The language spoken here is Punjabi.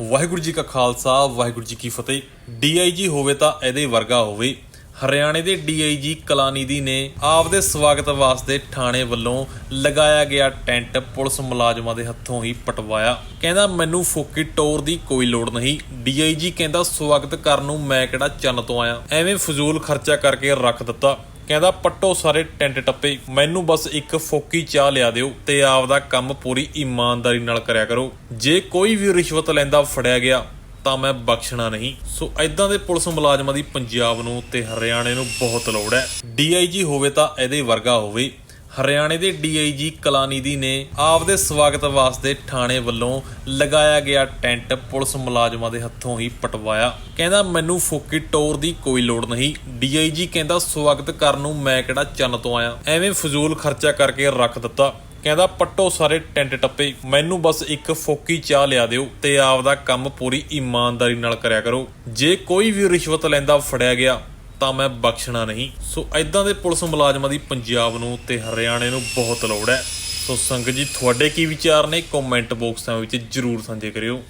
ਵਾਹਿਗੁਰੂ ਜੀ ਕਾ ਖਾਲਸਾ, ਵਾਹਿਗੁਰੂ ਜੀ ਕੀ ਫਤਿਹ। ਡੀਆਈਜੀ ਹੋਵੇ ਤਾਂ ਇਹਦੇ ਵਰਗਾ ਹੋਵੇ। ਹਰਿਆਣੇ ਦੇ ਡੀਆਈਜੀ ਕਲਾਨੀਦੀ ਨੇ ਆਪਦੇ ਸਵਾਗਤ ਵਾਸਤੇ ਥਾਣੇ ਵੱਲੋਂ ਲਗਾਇਆ ਗਿਆ ਟੈਂਟ ਪੁਲਿਸ ਮੁਲਾਜ਼ਮਾਂ ਦੇ ਹੱਥੋਂ ਹੀ ਪਟਵਾਇਆ। ਕਹਿੰਦਾ, ਮੈਨੂੰ ਫੋਕੀ ਟੋਰ ਦੀ ਕੋਈ ਲੋੜ ਨਹੀਂ। ਡੀਆਈਜੀ ਕਹਿੰਦਾ, ਸਵਾਗਤ ਕਰਨ ਨੂੰ ਮੈਂ ਕਿਹੜਾ ਚੰਨ ਤੋਂ ਆਇਆ? ਐਵੇਂ ਫਜ਼ੂਲ ਖਰਚਾ ਕਰਕੇ ਰੱਖ ਦਿੱਤਾ। ਕਹਿੰਦਾ, ਪੱਟੋ ਸਾਰੇ ਟੈਂਟ ਟੱਪੇ, ਮੈਨੂੰ ਬਸ ਇੱਕ ਫੋਕੀ ਚਾਹ ਲਿਆ ਦਿਓ ਤੇ ਆਪਦਾ ਕੰਮ ਪੂਰੀ ਇਮਾਨਦਾਰੀ ਨਾਲ ਕਰਿਆ ਕਰੋ। ਜੇ ਕੋਈ ਵੀ ਰਿਸ਼ਵਤ ਲੈਂਦਾ ਫੜਿਆ ਗਿਆ, ਤਾਂ ਮੈਂ ਬਖਸ਼ਣਾ ਨਹੀਂ। ਸੋ ਐਦਾਂ ਦੇ ਪੁਲਿਸ ਮੁਲਾਜ਼ਮਾਂ ਦੀ ਪੰਜਾਬ ਨੂੰ ਤੇ ਹਰਿਆਣੇ ਨੂੰ ਬਹੁਤ ਲੋੜ ਹੈ। ਡੀਆਈਜੀ ਹੋਵੇ ਤਾਂ ਇਹਦੇ ਵਰਗਾ ਹੋਵੇ। ਹਰਿਆਣੇ ਦੇ ਡੀਆਈਜੀ ਕਲਾਨੀਦੀ ਨੇ ਆਪਦੇ ਸਵਾਗਤ ਵਾਸਤੇ ਥਾਣੇ ਵੱਲੋਂ ਲਗਾਇਆ ਗਿਆ ਟੈਂਟ ਪੁਲਿਸ ਮੁਲਾਜ਼ਮਾਂ ਦੇ ਹੱਥੋਂ ਹੀ ਪਟਵਾਇਆ। ਕਹਿੰਦਾ, ਮੈਨੂੰ ਫੋਕੀ ਟੋਰ ਦੀ ਕੋਈ ਲੋੜ ਨਹੀਂ। ਡੀਆਈਜੀ ਕਹਿੰਦਾ, ਸਵਾਗਤ ਕਰਨ ਨੂੰ ਮੈਂ ਕਿਹੜਾ ਚੰਨ ਤੋਂ ਆਇਆ। ਐਵੇਂ ਫਜ਼ੂਲ ਖਰਚਾ ਕਰਕੇ ਰੱਖ ਦਿੱਤਾ। ਕਹਿੰਦਾ, ਪੱਟੋ ਸਾਰੇ ਟੈਂਟ ਟੱਪੇ। ਮੈਨੂੰ ਬਸ ਇੱਕ ਫੋਕੀ ਚਾਹ ਲਿਆ ਦਿਓ ਤੇ ਆਪਦਾ ਕੰਮ ਪੂਰੀ ਇਮਾਨਦਾਰੀ ਨਾਲ ਕਰਿਆ ਕਰੋ। ਜੇ ਕੋਈ ਵੀ ਰਿਸ਼ਵਤ ਲੈਂਦਾ ਫੜਿਆ ਗਿਆ ਤਾਂ ਮੈਂ ਬਖਸ਼ਣਾ ਨਹੀਂ। ਸੋ ਐਦਾਂ ਦੇ ਪੁਲਿਸ ਮੁਲਾਜ਼ਮਾਂ ਦੀ ਪੰਜਾਬ ਨੂੰ ਤੇ ਹਰਿਆਣੇ ਨੂੰ ਬਹੁਤ ਲੋੜ ਹੈ। ਸੋ ਸੰਗਤ ਜੀ, ਤੁਹਾਡੇ ਕੀ ਵਿਚਾਰ ਨੇ? ਕਮੈਂਟ ਬਾਕਸਾਂ ਵਿੱਚ ਜਰੂਰ ਸਾਂਝੇ ਕਰਿਓ।